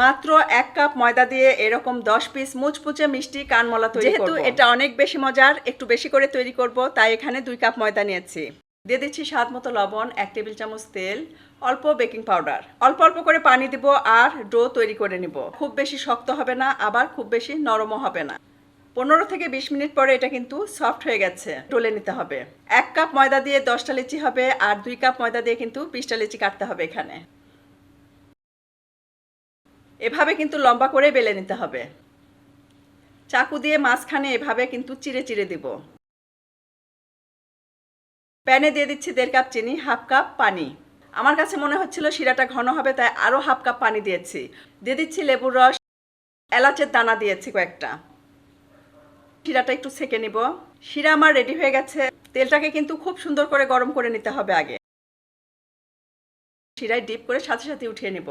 মাত্র এক কাপ ময়দা দিয়ে এরকম দশ পিস মুচমুচে মিষ্টি কানমলা তৈরি যেহেতু এটা অনেক বেশি মজার একটু বেশি করে তৈরি করব তাই এখানে দুই কাপ ময়দা নিয়েছি। দিয়ে দিচ্ছি স্বাদ মতো লবণ এক টেবিল চামচ তেল অল্প বেকিং পাউডার। অল্প অল্প করে পানি দিব আর ডো তৈরি করে নিব। খুব বেশি শক্ত হবে না আবার খুব বেশি নরমও হবে না। পনেরো থেকে বিশ মিনিট পরে এটা কিন্তু সফট হয়ে গেছে ডলে নিতে হবে। এক কাপ ময়দা দিয়ে দশটা লিচি হবে আর দুই কাপ ময়দা দিয়ে কিন্তু বিশটা লিচি কাটতে হবে এখানে। এভাবে কিন্তু লম্বা করে বেলে নিতে হবে। চাকু দিয়ে মাঝখানে এভাবে কিন্তু চিড়ে চিড়ে দিব। প্যানে দিয়ে দিচ্ছি দেড় কাপ চিনি, হাফ কাপ পানি। আমার কাছে মনে হচ্ছিল শিরাটা ঘন হবে, তাই আরও হাফ কাপ পানি দিয়েছি। দিয়ে দিচ্ছি লেবুর রস, এলাচের দানা দিয়েছি কয়েকটা। শিরাটা একটু সেকে নিব। শিরা আমার রেডি হয়ে গেছে। তেলটাকে কিন্তু খুব সুন্দর করে গরম করে নিতে হবে আগে। শিরায় ডিপ করে সাথে সাথে উঠিয়ে নিব।